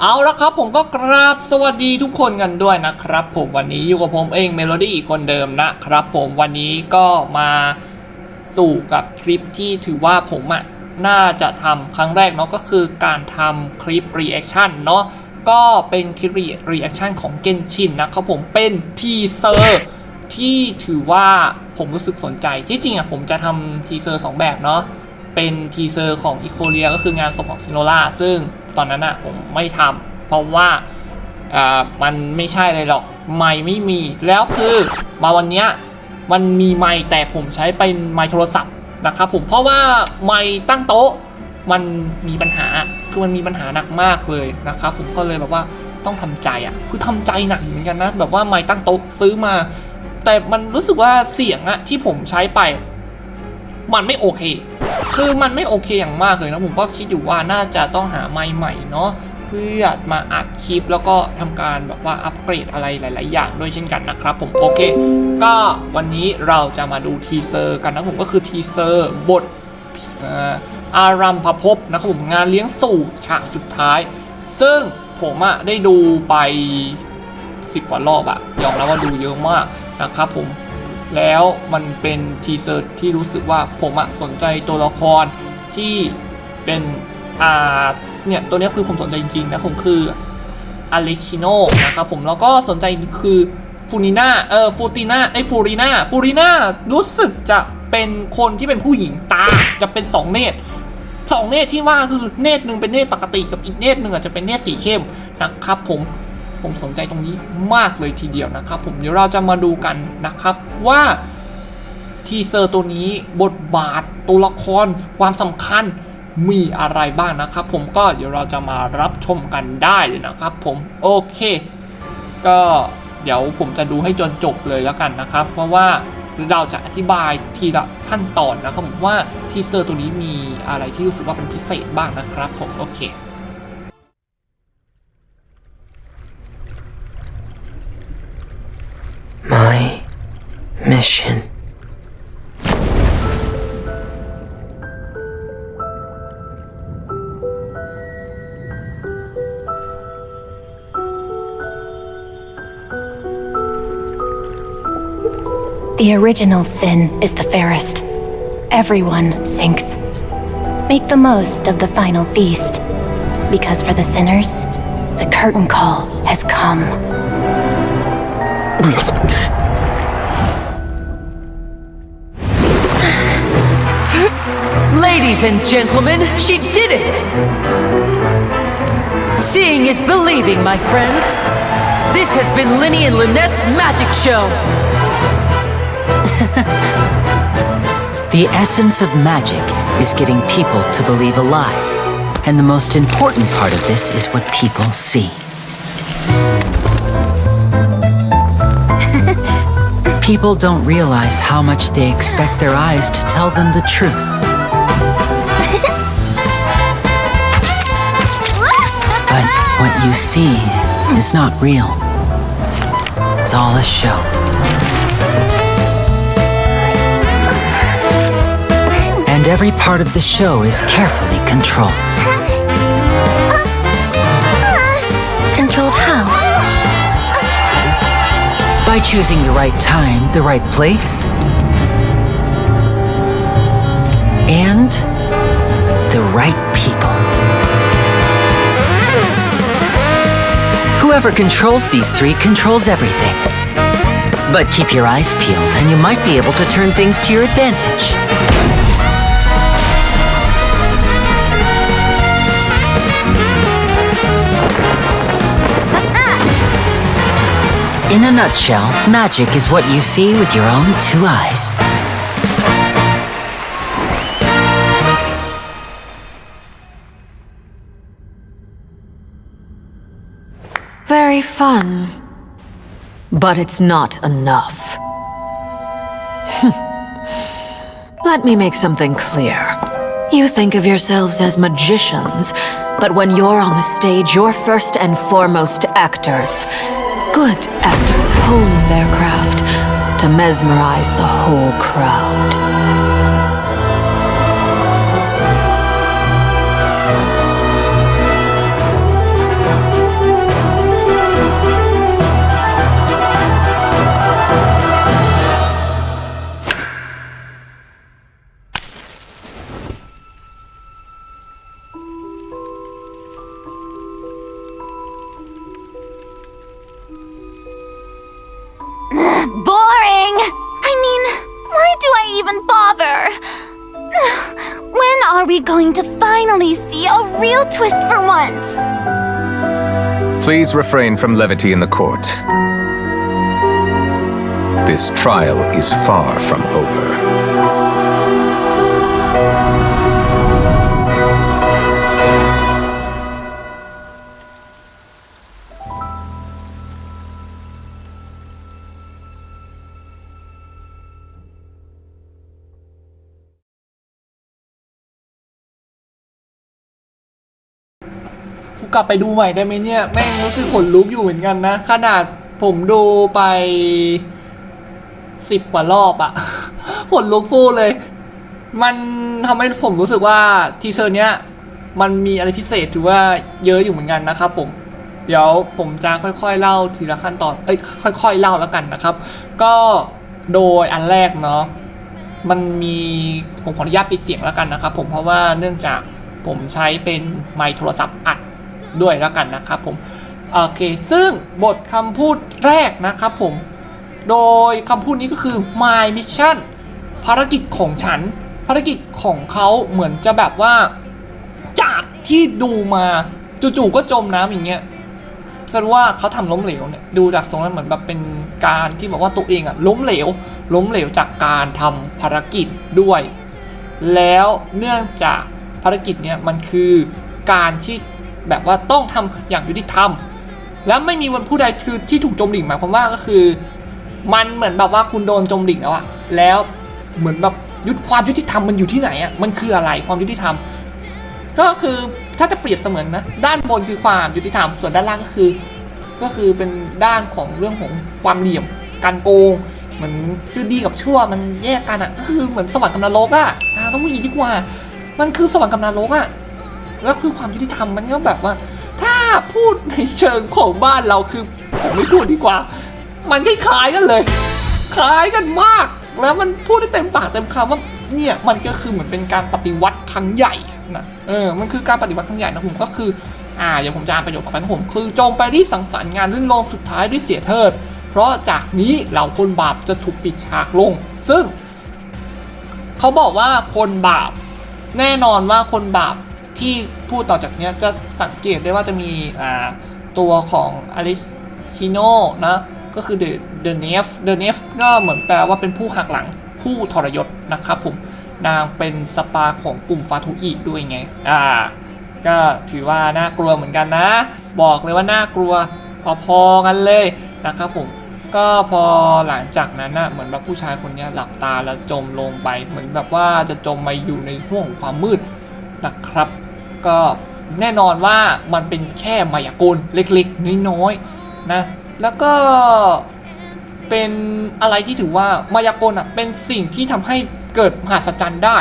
เอาละครับผมก็กราบสวัสดีทุกคนกันด้วยนะครับ ผมวันนี้อยู่กับผมเองเมโลดี้คนเดิมนะครับ ผมวันนี้ก็มาสู่กับคลิปที่ถือว่าผมอะน่าจะทำครั้งแรกเนาะก็คือการทำคลิป reaction เนาะก็เป็นคลิป reaction ของเกนชินนะครับผมเป็นทีเซอร์ที่ถือว่าผมรู้สึกสนใจที่จริงอะผมจะทำทีเซอร์สองแบบเนาะเป็นทีเซอร์ของอีโคเรียก็คืองานศพของซิโนล่าซึ่ง ตอนนั้นอะผมไม่ทำเพราะว่ามันไม่ใช่เลยหรอกไม่ไม่มี แล้วคือมาวันเนี้ยมันมีไม้แต่ผมใช้เป็นไม้โทรศัพท์นะครับผมเพราะว่าไม้ตั้งโต๊ะมันมีปัญหาคือมันมีปัญหาหนักมากเลยนะครับผมก็เลยแบบว่าต้องทำใจอะคือทำใจหนักเหมือนกันนะแบบว่าไม้ตั้งโต๊ะซื้อมา แต่มันรู้สึกว่าเสียงอะที่ผมใช้ไป มันไม่โอเค คือมันไม่โอเคอย่างมากเลยนะผมก็คิดอยู่ว่าน่าจะต้องหาไมค์ใหม่เนาะเพื่อมาอัดคลิปแล้วก็ทำการแบบว่าอัปเกรดอะไรหลาย ๆ อย่างด้วยเช่นกันนะครับ ผมโอเค ก็วันนี้เราจะมาดูทีเซอร์กันนะผมก็คือทีเซอร์บทอารัมพภพนะครับผมงานเลี้ยงสู่ฉากสุดท้าย ซึ่งผมอะได้ดูไปสิบกว่ารอบอะยอมรับว่าดูเยอะมากนะครับผม แล้วมันเป็นทีเซอร์ที่รู้สึกว่าผมอะสนใจตัวละครที่เป็นอาเนี่ยตัวนี้คือผมสนใจจริงๆนะผมคืออเล็กชิโนนะครับผมแล้วก็สนใจคือฟูนิน่าเออฟูติน่าไอฟูริน่าฟูริน่ารู้สึกจะเป็นคนที่เป็นผู้หญิงตาจะเป็นสองเนตรสองเนตรที่ว่าคือเนตรหนึ่งเป็นเนตรปกติกับอีกเนตรหนึ่งอาจจะเป็นเนตรสีเข้มนะครับผม ผมสนใจตรงนี้มากเลยทีเดียวนะครับ ผมเดี๋ยวเราจะมาดูกันนะครับว่าทีเซอร์ตัวนี้บทบาทตัวละครความสำคัญมีอะไรบ้างนะครับ ผมก็เดี๋ยวเราจะมารับชมกันได้เลยนะครับ ผมโอเค ก็เดี๋ยวผมจะดูให้จนจบเลยแล้วกันนะครับ เพราะว่าเราจะอธิบายทีละขั้นตอนนะครับผมว่าทีเซอร์ตัวนี้มีอะไรที่รู้สึกว่าเป็นพิเศษบ้างนะครับ ผมโอเค My mission. The original sin is the fairest. Everyone sinks. Make the most of the final feast. Because for the sinners, the curtain call has come. Ladies and gentlemen, she did it! Seeing is believing, my friends. This has been Linny and Lynette's magic show. The essence of magic is getting people to believe a lie. And the most important part of this is what people see. People don't realize how much they expect their eyes to tell them the truth. But what you see is not real. It's all a show. And every part of the show is carefully controlled. By choosing the right time, the right place, and the right people. Whoever controls these three controls everything. But keep your eyes peeled, and you might be able to turn things to your advantage. In a nutshell, magic is what you see with your own two eyes. Very fun. But it's not enough. Let me make something clear. You think of yourselves as magicians, but when you're on the stage, you're first and foremost actors. Good actors hone their craft to mesmerize the whole crowd. Please refrain from levity in the court. This trial is far from over. กลับไปดูใหม่ได้ไหมเนี่ย แม่งรู้สึกขนลุกอยู่เหมือนกันนะ ขนาดผมดูไปสิบกว่ารอบอะขนลุกฟูเลย มันทำให้ผมรู้สึกว่าทีเซอร์เนี้ยมันมีอะไรพิเศษถือว่าเยอะอยู่เหมือนกันนะครับผม เดี๋ยวผมจะค่อยๆเล่าทีละขั้นตอน เอ้ยค่อย ๆ เล่าแล้วกันนะครับ ก็โดยอันแรกเนาะ มันมีผมขออนุญาตปิดเสียงแล้วกันนะครับผมเพราะว่าเนื่องจากผมใช้เป็นไมค์โทรศัพท์อัด ด้วยแล้วกันนะครับผมโอเค ซึ่งบทคำพูดแรกนะครับผม โดยคำพูดนี้ก็คือ my mission ภารกิจของฉัน ภารกิจของเขาเหมือนจะแบบว่า จากที่ดูมาจู่ๆก็จมน้ำอย่างเงี้ยแสดงว่าเขาทำล้มเหลวเนี่ยดูจากทรงแล้วเหมือนแบบเป็นการที่บอกว่าตัวเองอะล้มเหลว ล้มเหลวจากการทำภารกิจด้วย แล้วเนื่องจากภารกิจเนี่ยมันคือการที่ แบบว่าต้องทำอย่างยุติธรรม แล้วไม่มีวันผู้ใดคือที่ถูกโจมดิ่งหมายความว่าก็คือ มันเหมือนแบบว่าคุณโดนโจมดิ่งแล้วอะแล้วเหมือนแบบยุติความยุติธรรมมันอยู่ที่ไหนอะมันคืออะไรความยุติธรรม ก็คือถ้าจะเปรียบเสมือนนะด้านบนคือความยุติธรรม ส่วนด้านล่างก็คือ ก็คือเป็นด้านของเรื่องของความเหลี่ยม การโกงเหมือนคือดีกับชั่วมันแยกกันอะก็คือเหมือนสวรรค์กับนรกอะต้องพูดอย่างนี้ดีกว่า มันคือสวรรค์กับนรกอะ แล้วคือความยุติธรรมมันก็แบบว่า ถ้าพูดในเชิงของบ้านเราคือผมไม่พูดดีกว่า มันคล้ายๆกันเลยคล้ายกันมาก แล้วมันพูดได้เต็มปากเต็มคำว่าเนี่ยมันก็คือเหมือนเป็นการปฏิวัติครั้งใหญ่นะเออมันคือการปฏิวัติครั้งใหญ่นะผมก็คืออ่าเดี๋ยวผมจะอ่านประโยคต่อไปนะผมคือจงไปรีบสังสรรค์งานรื่นรมสุดท้ายด้วยเสียเทิด เพราะจากนี้เหล่าคนบาปจะถูกปิดฉากลง ซึ่ง เขาบอกว่าคนบาป แน่นอนว่าคนบาปที่ พูดต่อจากนี้จะสังเกตได้ว่าจะมีตัวของอลิชิโนนะก็คือ The The n e f The n e f ก็เหมือนแปลว่าเป็นผู้หักหลังผู้ทรยศนะครับผมนางเป็นสปาของกลุ่มฟาทูอิด้วยไงอ่าก็ถือว่าน่ากลัวเหมือนกันนะ บอกเลยว่าน่ากลัวพอๆกันเลยนะครับผมก็พอหลังจากนั้นนะเหมือนแบบผู้ชายคนนี้หลับตาแล้วจมลงไป เหมือนแบบว่าจะจมไปอยู่ในห่วงความมืดนะครับ ก็แน่นอนว่ามันเป็นแค่มายากลเล็กๆ น้อยๆนะแล้วก็เป็นอะไรที่ถือว่ามายากลอะเป็นสิ่งที่ทำให้เกิดมหัศจรรย์ได้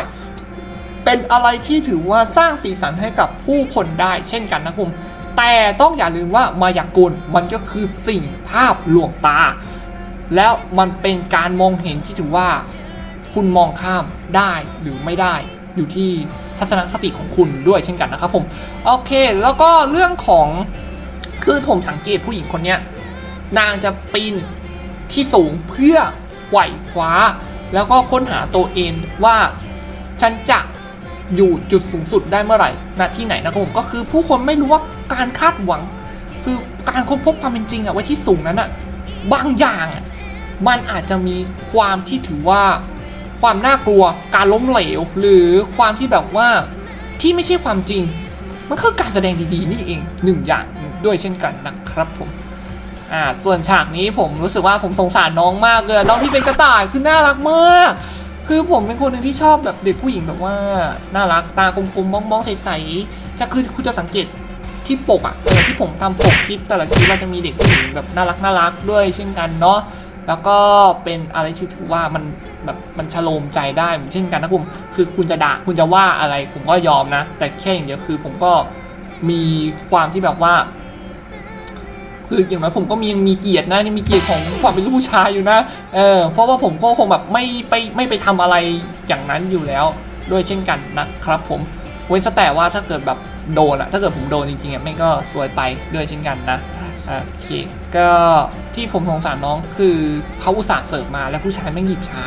เป็นอะไรที่ถือว่าสร้างสีสันให้กับผู้คนได้เช่นกันนะคุณแต่ต้องอย่าลืมว่ามายากลมันก็คือสิ่งภาพลวงตา แล้วมันเป็นการมองเห็นที่ถือว่า คุณมองข้ามได้หรือไม่ได้อยู่ที่ ทัศนคติของคุณด้วยเช่นกันนะครับผมโอเค แล้วก็เรื่องของคือผมสังเกตผู้หญิงคนเนี้ยนางจะปีนที่สูงเพื่อไหวคว้า แล้วก็ค้นหาตัวเองว่าฉันจะอยู่จุดสูงสุดได้เมื่อไหร่ณที่ไหนนะครับผมก็คือผู้คนไม่รู้ว่าการคาดหวัง คือการค้นพบความเป็นจริงอะไว้ที่สูงนั้นอะบางอย่างมันอาจจะมีความที่ถือว่า ความน่ากลัว การล้มเหลว หรือความที่แบบว่าที่ไม่ใช่ความจริง มันคือการแสดงดีๆนี่เองหนึ่งอย่างด้วยเช่นกันนะครับผมอ่าส่วนฉากนี้ผมรู้สึกว่าผมสงสารน้องมากเลยน้องที่เป็นกระต่ายคือน่ารักมากคือผมเป็นคนหนึ่งที่ชอบแบบเด็กผู้หญิงแบบว่าน่ารักตาคมๆบ้องๆใสๆจะคือคุณจะสังเกตที่ปกอะเออที่ผมทำปกคลิปแต่ละคลิปว่าจะมีเด็กผู้หญิงแบบน่ารักน่ารักด้วยเช่นกันเนาะ แล้วก็เป็นอะไรที่ถือว่ามันแบบมันชโลมใจได้เหมือนเช่นกันนะคุณคือคุณจะด่าคุณจะว่าอะไรผมก็ยอมนะ แต่แค่อย่างเดียวคือผมก็มีความที่แบบว่า คืออย่างน้อยผมก็มียังมีเกียรตินะยังมีเกียรติของความเป็นลูกผู้ชายอยู่นะเออเพราะว่าผมก็คงแบบไม่ไปไม่ไปทำอะไรอย่างนั้นอยู่แล้วด้วยเช่นกันนะครับ ผมเว้นแต่ว่าถ้าเกิดแบบโดนอะถ้าเกิดผมโดนจริงๆอะไม่ก็ซวยไปด้วยเช่นกันนะโอเค ก็ที่ผมสงสารน้องคือเขาอุตส่าห์เสิร์ฟมาแล้วผู้ชายแม่งหยิบช้า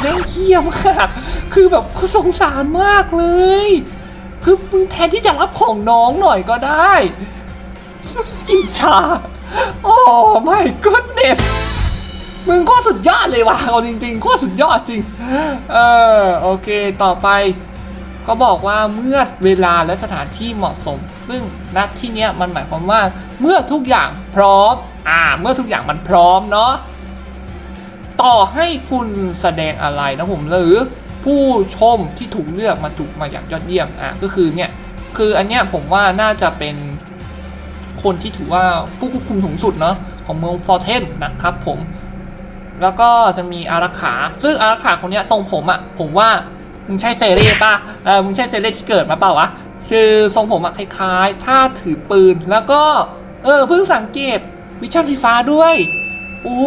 แม่งเฮี้ยมากคือแบบเขาสงสารมากเลย คือมึงแทนที่จะรับของน้องหน่อยก็ได้กินชาโอ้ไม่ก็เน็ตมึงก็สุดยอดเลยว่ะเอาจริงๆก็สุดยอดจริง เออ โอเคต่อไป ก็บอกว่าเมื่อเวลาและสถานที่เหมาะสม ซึ่งณที่เนี้ยมันหมายความว่าเมื่อทุกอย่างพร้อมอ่าเมื่อทุกอย่างมันพร้อมเนาะต่อให้คุณแสดงอะไรนะผมหรือผู้ชมที่ถูกเลือกมาถูกมาอย่างยอดเยี่ยมอะก็คือเนี่ยคืออันเนี้ยผมว่าน่าจะเป็นคนที่ถือว่าผู้ควบคุมสูงสุดเนาะของเมืองฟอร์เทนนะครับผม แล้วก็จะมีอารักขา ซึ่งอารักขาคนเนี้ยทรงผมอะ่ะผมว่า มึงใช่เซเร่ป่ะเออมึงใช่เซเร่ที่เกิดมาเปล่าวะคือทรงผมอะคล้ายๆ ถ้าถือปืนแล้วก็ เออเพิ่งสังเกตวิชั่นไฟฟ้าด้วย โอ้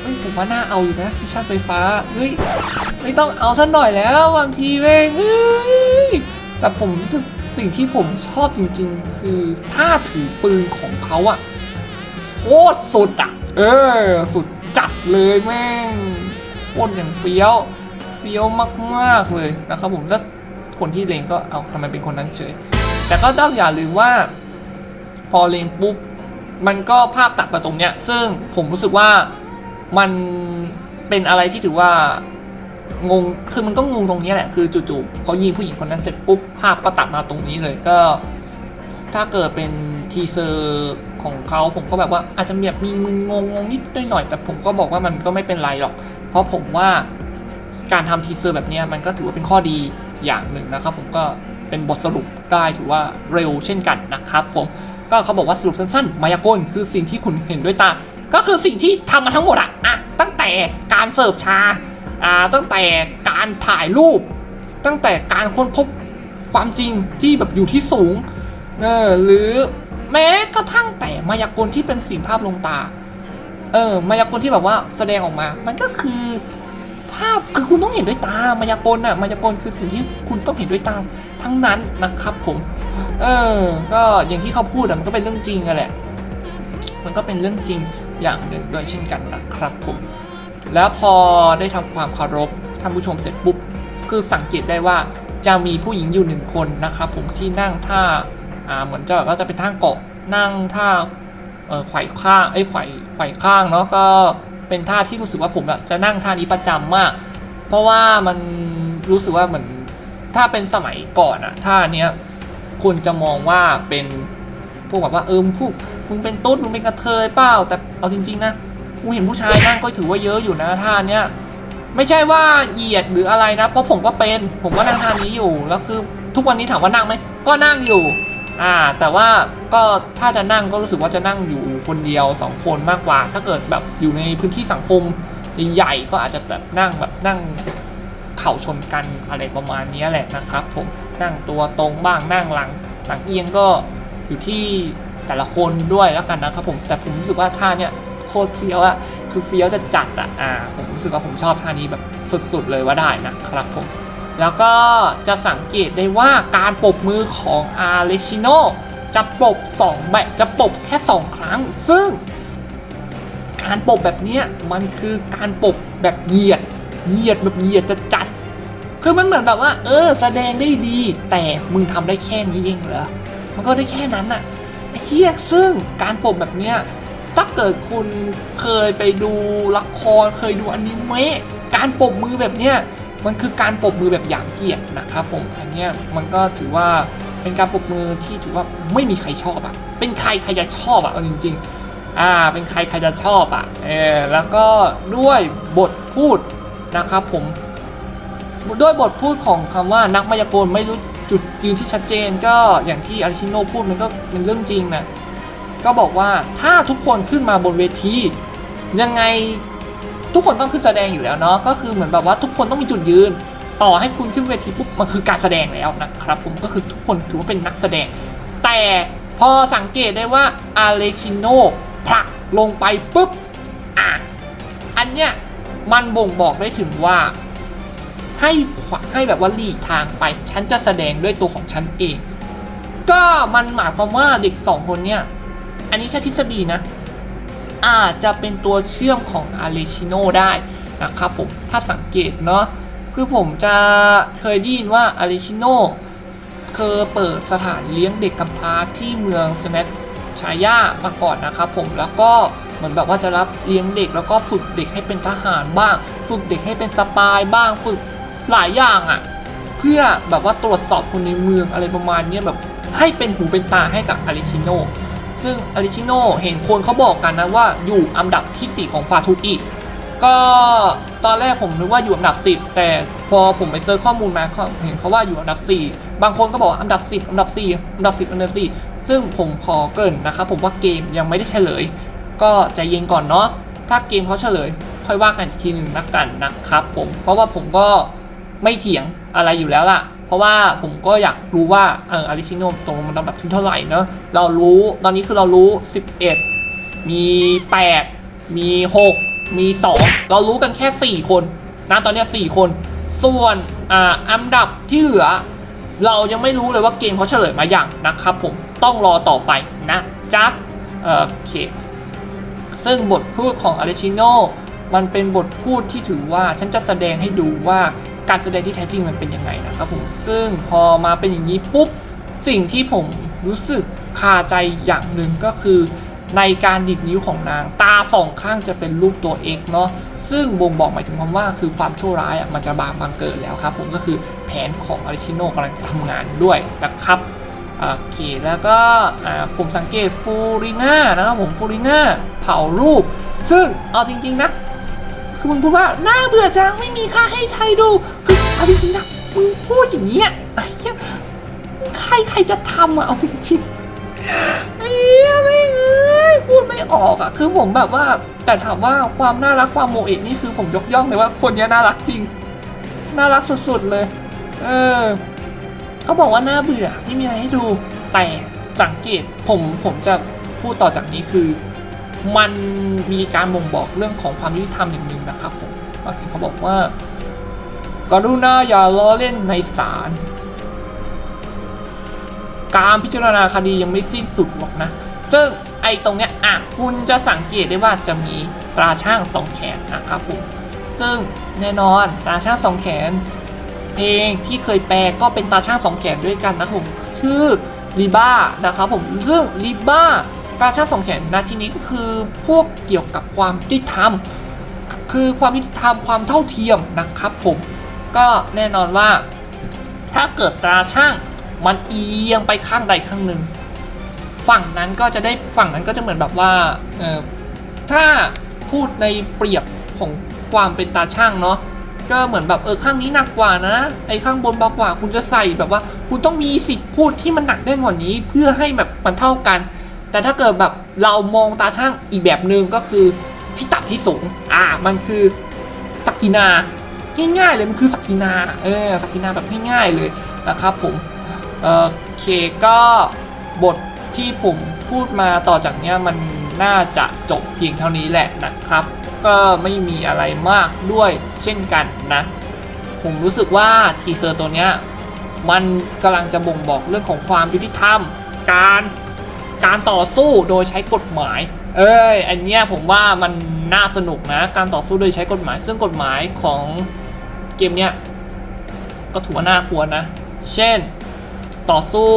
เอ้ยผมว่าน่าเอาอยู่นะวิชั่นไฟฟ้า เฮ้ย ไม่ต้องเอาซะหน่อยแล้วบางทีแม่งเฮ้ย แต่ผมรู้สึกสิ่งที่ผมชอบจริงๆ คือท่าถือปืนของเขาอะโคตรสุดอะเออ สุดจัดเลยแม่ง โคตรอย่างเฟี้ยว เฟี้ยวมากๆเลยนะครับผมแล้วคนที่เลงก็เอาทำไมเป็นคนนั้นเฉย แต่ก็ต้องอย่าลืมว่า พอเลงปุ๊บมันก็ภาพตัดมาตรงเนี้ย ซึ่งผมรู้สึกว่ามันเป็นอะไรที่ถือว่างง คือมันก็งงตรงนี้แหละ คือจู่ๆเขายิงผู้หญิงคนนั้นเสร็จปุ๊บ ภาพก็ตัดมาตรงนี้เลย ก็ ถ้าเกิดเป็นทีเซอร์ของเขาผมก็แบบว่าอาจจะแบบมีมึนงงงนิดหน่อย แต่ผมก็บอกว่ามันก็ไม่เป็นไรหรอก เพราะผมว่าการทำทีเซอร์แบบนี้มันก็ถือว่าเป็นข้อดีอย่างหนึ่งนะครับ ผมก็เป็นบทสรุปได้ถือว่าเร็วเช่นกันนะครับ ผมก็เขาบอกว่าสรุปสั้นๆ มายากลคือสิ่งที่คุณเห็นด้วยตา ก็คือสิ่งที่ทำมาทั้งหมดอะอะตั้งแต่การเสิร์ฟชาอ่าตั้งแต่การถ่ายรูป ตั้งแต่การค้นพบความจริงที่แบบอยู่ที่สูงเออหรือแม้กระทั่งแต่มายากลที่เป็นสิ่งภาพลงตา เออมายากลที่แบบว่าแสดงออกมา มันก็คือ ภาพคือคุณต้องเห็นด้วยตามายากลน่ะมายากลคือสิ่งที่คุณต้องเห็นด้วยตาทั้งนั้นนะครับผม เออ ก็อย่างที่เขาพูดอะมันก็เป็นเรื่องจริงอะแหละ มันก็เป็นเรื่องจริงอย่างหนึ่งด้วยเช่นกันนะครับผม แล้วพอได้ทำความเคารพท่านผู้ชมเสร็จปุ๊บคือสังเกตได้ว่าจะมีผู้หญิงอยู่หนึ่งคนนะครับผมที่นั่งท่าอ่าเหมือนจะแบบว่าจะเป็นท่าเกาะนั่งท่า ไขว่ข้างไอ้ยไขว่ไขว่ข้างเนาะก็เป็นท่าที่รู้สึกว่าผมจะนั่งท่านี้ประจำมาก เพราะว่ามันรู้สึกว่าเหมือนถ้าเป็นสมัยก่อนอะท่าเนี้ยคนจะมองว่าเป็นพวกแบบว่าเออมึงพวกมึงเป็นตุ๊ดมึงเป็นกระเทยเปล่าแต่เอาจริง ๆ นะกูเห็นผู้ชายนั่งก็ถือว่าเยอะอยู่นะท่าเนี้ยไม่ใช่ว่าเหยียดหรืออะไรนะ เพราะผมก็เป็น ผมก็นั่งท่านี้อยู่แล้วคือทุกวันนี้ถามว่านั่งไหมก็นั่งอยู่ อ่าแต่ว่าก็ถ้าจะนั่งก็รู้สึกว่าจะนั่งอยู่คนเดียวสองคนมากกว่า ถ้าเกิดแบบอยู่ในพื้นที่สังคมใหญ่ก็อาจจะแบบนั่งแบบนั่งเข่าชนกันอะไรประมาณนี้แหละนะครับ ผมนั่งตัวตรงบ้างนั่งหลัง หลังเอียงก็อยู่ที่แต่ละคนด้วยแล้วกันนะครับผมแต่ผมรู้สึกว่าท่าเนี้ยโคตรเฟี้ยวอะคือเฟี้ยวจะจัดอะอ่าผมรู้สึกว่าผมชอบท่านี้แบบสุดๆเลยว่าได้นะครับผม แล้วก็จะสังเกตได้ว่าการปรบมือของอาร์เลชิโนจะปรบ2แบบจะปรบแค่ 2 ครั้ง ซึ่ง การปรบแบบนี้มันคือการปรบแบบเหยียดเหยียดแบบเหยียดจะจัด คือมันเหมือนแบบว่า เออ แสดงได้ดี แต่มึงทำได้แค่นี้เองเหรอมันก็ได้แค่นั้นอะไอ้เชี่ยซึ่งการปรบแบบเนี้ยถ้าเกิดคุณเคยไปดูละครเคยดูอนิเมะการปรบมือแบบเนี้ย มันคือการปรบมือแบบหยามเกียรตินะครับผมอันเนี้ยมันก็ถือว่าเป็นการปรบมือที่ถือว่าไม่มีใครชอบอะเป็นใครใครจะชอบอะเอาจริง ๆ อ่า เป็นใครใครจะชอบอะเออแล้วก็ด้วยบทพูดนะครับผมด้วยบทพูดของคำว่านักมายากลไม่รู้จุดยืนที่ชัดเจนก็อย่างที่อาริชิโนพูดมันก็เป็นเรื่องจริงนะก็บอกว่าถ้าทุกคนขึ้นมาบนเวที ยังไง ทุกคนต้องขึ้นแสดงอยู่แล้วเนาะก็คือเหมือนแบบว่าทุกคนต้องมีจุดยืน ต่อให้คุณขึ้นเวทีปุ๊บมันคือการแสดงแล้วนะครับ ผมก็คือทุกคนถือว่าเป็นนักแสดง แต่พอสังเกตได้ว่าอาเลชิโนผลักลงไปปุ๊บอะอันเนี้ยมันบ่งบอกได้ถึงว่าให้ให้แบบว่าหลีกทางไป ฉันจะแสดงด้วยตัวของฉันเอง ก็มันหมายความว่าเด็กสองคนเนี่ย อันนี้แค่ทฤษฎีนะ อาจจะเป็นตัวเชื่อมของอาเลชิโนได้นะครับผมถ้าสังเกตเนาะคือผมจะเคยได้ยินว่าอาริชิโนเคยเปิดสถานเลี้ยงเด็กกำพร้าที่เมืองสเนสชายามาก่อนนะครับผมแล้วก็เหมือนแบบว่าจะรับเลี้ยงเด็กแล้วก็ฝึกเด็กให้เป็นทหารบ้าง ฝึกเด็กให้เป็นสปายบ้างฝึกหลายอย่างอะ่ะ เพื่อแบบว่าตรวจสอบคนในเมืองอะไรประมาณนี้แบบให้เป็นหูเป็นตาให้กับอาริชิโน ซึ่งอาริชิโนเห็นคนเขาบอกกันนะว่าอยู่อันดับทีสี่4 ของฟาทุกิก็ตอนแรกผมนึกว่าอยู่อันดับ 10 แต่พอผมไปเซิร์ชข้อมูลมาเห็นเขาว่าอยู่อันดับ 4 บางคนก็บอกว่าอันดับ 10 อันดับ 4 อันดับ 10 อันดับ 4 ซึ่งผมขอเกริ่นนะครับผมว่าเกมยังไม่ได้เฉลย ก็ใจเย็นก่อนเนาะถ้าเกมเขาเฉลย ค่อยว่ากันอีกทีหนึ่งนักกันนะครับผมเพราะว่าผมก็ไม่เถียงอะไรอยู่แล้วล่ะ เพราะว่าผมก็อยากรู้ว่าเอออาริชิโนตรงมันลำดับที่เท่าไหร่เนอะเรารู้ตอนนี้คือเรารู้ 11 มี 8 มี 6 มี 2 เรารู้กันแค่ 4 คนนะตอนนี้ 4 คน ส่วนอ่าอันดับที่เหลือ เรายังไม่รู้เลยว่าเกมเขาเฉลยมาอย่างนะครับผมต้องรอต่อไปนะจ๊ะเออโอเคซึ่งบทพูดของอ l เลชิโนมันเป็นบทพูดที่ถือว่าฉันจะแสดงให้ดูว่า การแสดงที่แท้จริงมันเป็นยังไงนะครับผมซึ่งพอมาเป็นอย่างนี้ปุ๊บสิ่งที่ผมรู้สึกคาใจอย่างหนึ่งก็คือ ในการดิดนิ้วของนาง ตาสองข้างจะเป็นรูปตัว X เนาะซึ่งบ่งบอกหมายถึงความว่าคือความชั่วร้ายอะมันจะบางบังเกิดแล้วครับผมก็คือแผนของอ l เลชิโนกำลังจะทำงานด้วยนะครับโอเคแล้วก็ผมสังเกตฟูริน่านะครับผมฟูริน่าเผารูป ซึ่งเอาจริง ๆ นะ คือมึงพูดว่าน่าเบื่อจังไม่มีค่าให้ใครดู คือเอาจริงๆนะมึงพูดอย่างนี้ยไอ้เหี้ยใครใครจะทำอะเอาจริงๆไอ้เหี้ยไม่เอ้ยพูดไม่ออกอะคือผมแบบว่า แต่ถามว่าความน่ารักความโมเอะนี่คือผมยกย่องเลยว่าคนนี้น่ารักจริง น่ารักสุดๆเลย เออเขาบอกว่าน่าเบื่อไม่มีอะไรให้ดู แต่สังเกตผมผมจะพูดต่อจากนี้คือ มันมีการบ่งบอกเรื่องของความยุติธรรมอย่างหนึ่งนะครับผมก็เห็นเขาบอกว่า กรุณาอย่าล้อเล่นในศาลการพิจารณาคดียังไม่สิ้นสุดหรอกนะ ซึ่งไอ้ตรงเนี้ยอะคุณจะสังเกตได้ว่าจะมีตราช่างสองแขนนะครับผม ซึ่งแน่นอนตราช่างสองแขน เพลงที่เคยแปลก็เป็นตาช่างสองแขนด้วยกันนะครับผมชื่อลิบ้านะครับผมซึ่งลิบ้า ตาช่างสองแขนนะที่นี้ก็คือพวกเกี่ยวกับความยุติธรรม คือความยุติธรรมความเท่าเทียมนะครับผม ก็แน่นอนว่า ถ้าเกิดตราช่างมันเอียงไปข้างใดข้างหนึ่ง ฝั่งนั้นก็จะได้ฝั่งนั้นก็จะเหมือนแบบว่าเออถ้าพูดในเปรียบของความเป็นตาช่างเนาะก็เหมือนแบบเออข้างนี้หนักกว่านะ ไอ้ข้างบนเบากว่าคุณจะใส่แบบว่า คุณต้องมีสิทธิ์พูดที่มันหนักได้กว่านี้ เพื่อให้แบบมันเท่ากัน แต่ถ้าเกิดแบบเรามองตาช่างอีกแบบหนึ่งก็คือที่ต่ำที่สูง อ่า มันคือสักกินาง่ายๆเลยมันคือสักกินาเออสักกินาแบบง่ายๆเลยนะครับผมเออโอเคก็บทที่ผมพูดมาต่อจากเนี้ยมันน่าจะจบเพียงเท่านี้แหละนะครับ ก็ไม่มีอะไรมากด้วยเช่นกันนะ ผมรู้สึกว่าทีเซอร์ตัวเนี้ยมันกำลังจะบ่งบอกเรื่องของความยุติธรรม การ การต่อสู้โดยใช้กฎหมาย เอ้ยอันเนี้ยผมว่ามันน่าสนุกนะ การต่อสู้โดยใช้กฎหมาย ซึ่งกฎหมายของเกมเนี้ยก็ถือว่าน่ากลัวนะ เช่นต่อสู้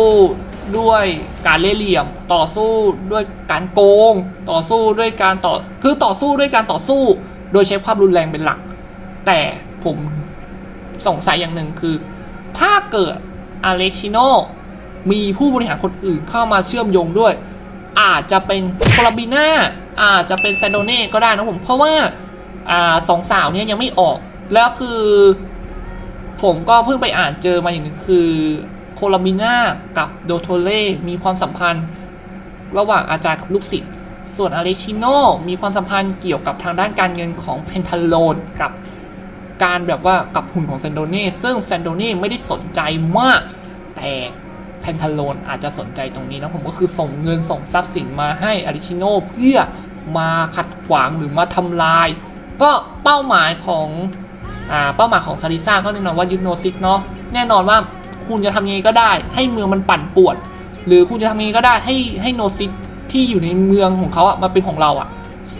ด้วยการเล่ห์เหลี่ยม ต่อสู้ด้วยการโกง ต่อสู้ด้วยการต่อ คือต่อสู้ด้วยการต่อสู้ โดยใช้ความรุนแรงเป็นหลัก แต่ผมสงสัยอย่างหนึ่งคือ ถ้าเกิดอเล็กชิโน มีผู้บริหารคนอื่นเข้ามาเชื่อมโยงด้วย อาจจะเป็นโคลาบิน่าอาจจะเป็นแซนโดเน่ก็ได้นะผม เพราะว่าอ่าสองสาวเนี้ยยังไม่ออก แล้วคือ ผมก็เพิ่งไปอ่านเจอมาอย่างนึงคือโคลามิน่ากับโดโทเล่มีความสัมพันธ์ ระหว่างอาจารย์กับลูกศิษย์ส่วนอเลชิโนมีความสัมพันธ์เกี่ยวกับทางด้านการเงินของเพนทาโลนกับการแบบว่ากับหุ่นของแซนโดเน่ซึ่งแซนโดเน่ไม่ได้สนใจมาก แต่ เพนทาโลนอาจจะสนใจตรงนี้นะผมก็คือส่งเงินส่งทรัพย์สินมาให้อเล็กชิโนเพื่อมาขัดขวางหรือมาทำลาย ก็เป้าหมายของอ่าเป้าหมายของซาริซ่าก็แน่นอนว่ายึดโนซิกเนาะแน่นอนว่าคุณจะทำยังไงก็ได้ ให้เมืองมันปั่นป่วน หรือคุณจะทำยังไงก็ได้ให้ให้โนซิกที่อยู่ในเมืองของเขาอะมาเป็นของเราอะ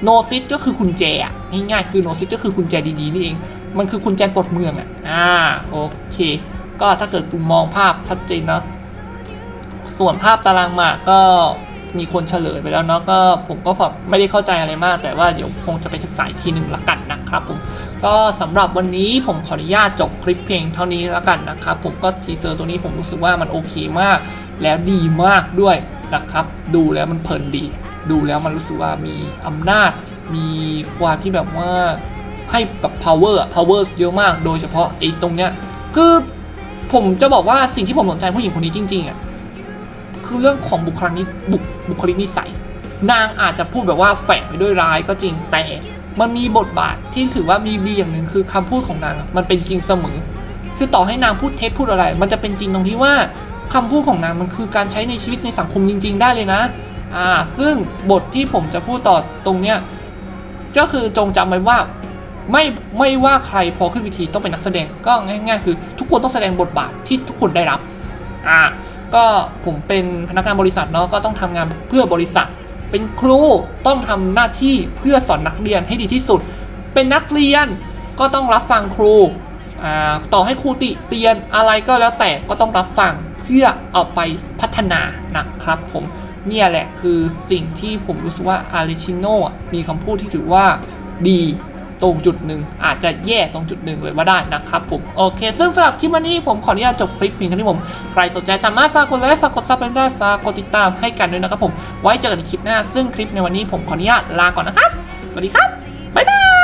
โนซิกก็คือกุญแจอะง่ายๆคือโนซิกก็คือกุญแจดีๆนี่เอง มันคือคุณแจปลดเมืองอะอ่าโอเค ก็ถ้าเกิดคุณมองภาพชัดเจนเนาะ ส่วนภาพตารางหมากก็มีคนเฉลยไปแล้วเนาะก็ผมก็แบบไม่ได้เข้าใจอะไรมาก แต่ว่าเดี๋ยวคงจะไปศึกษาอีกทีหนึ่งละกันนะครับผมก็สำหรับวันนี้ผมขออนุญาตจบคลิปเพียงเท่านี้ละกันนะครับผมก็ทีเซอร์ตัวนี้ผมรู้สึกว่ามันโอเคมาก แล้วดีมากด้วยนะครับ ดูแล้วมันเพลินดี ดูแล้วมันรู้สึกว่ามีอำนาจ มีความที่แบบว่าให้แบบ power power เยอะมาก โดยเฉพาะไอ้ตรงเนี้ยคือผมจะบอกว่าสิ่งที่ผมสนใจผู้หญิงคนนี้จริงๆอะ คือเรื่องของบุคลิกนิบุคบุคลิกนิสัย นางอาจจะพูดแบบว่าแฝงไปด้วยร้ายก็จริงแต่มันมีบทบาทที่ถือว่ามีดีอย่างหนึ่งคือคำพูดของนางมันเป็นจริงเสมอ คือต่อให้นางพูดเท็จพูดอะไร มันจะเป็นจริงตรงที่ว่าคำพูดของนางมันคือการใช้ในชีวิตในสังคมจริง ๆ ได้เลยนะอ่าซึ่งบทที่ผมจะพูดต่อตรงเนี้ยก็คือจงจำไว้ว่าไม่ไม่ว่าใครพอขึ้นวิธีต้องเป็นนักแสดงก็ง่ายๆ คือ ทุกคนต้องแสดงบทบาทที่ทุกคนได้รับอ่า ก็ผมเป็นพนักงานบริษัทเนาะก็ต้องทำงานเพื่อบริษัท เป็นครูต้องทำหน้าที่เพื่อสอนนักเรียนให้ดีที่สุด เป็นนักเรียนก็ต้องรับฟังครูต่อให้ครูติเตียนอะไรก็แล้วแต่ก็ต้องรับฟังเพื่อเอาไปพัฒนานะครับผมเนี่ยแหละคือสิ่งที่ผมรู้สึกว่าอาริชิโนมีคำพูดที่ถือว่าดี ตรงจุดหนึ่งอาจจะแย่ตรงจุดหนึ่งเลยว่าได้นะครับผมโอเค ซึ่งสำหรับคลิปวันนี้ผมขออนุญาตจบคลิปเพียงเท่านี้ผม ใครสนใจสามารถฝากกดไลค์ฝากกดซับเป็นได้ฝากกดติดตามให้กันด้วยนะครับผมไว้เจอกันในคลิปหน้า ซึ่งคลิปในวันนี้ผมขออนุญาตลาก่อนนะครับ สวัสดีครับบ๊ายบาย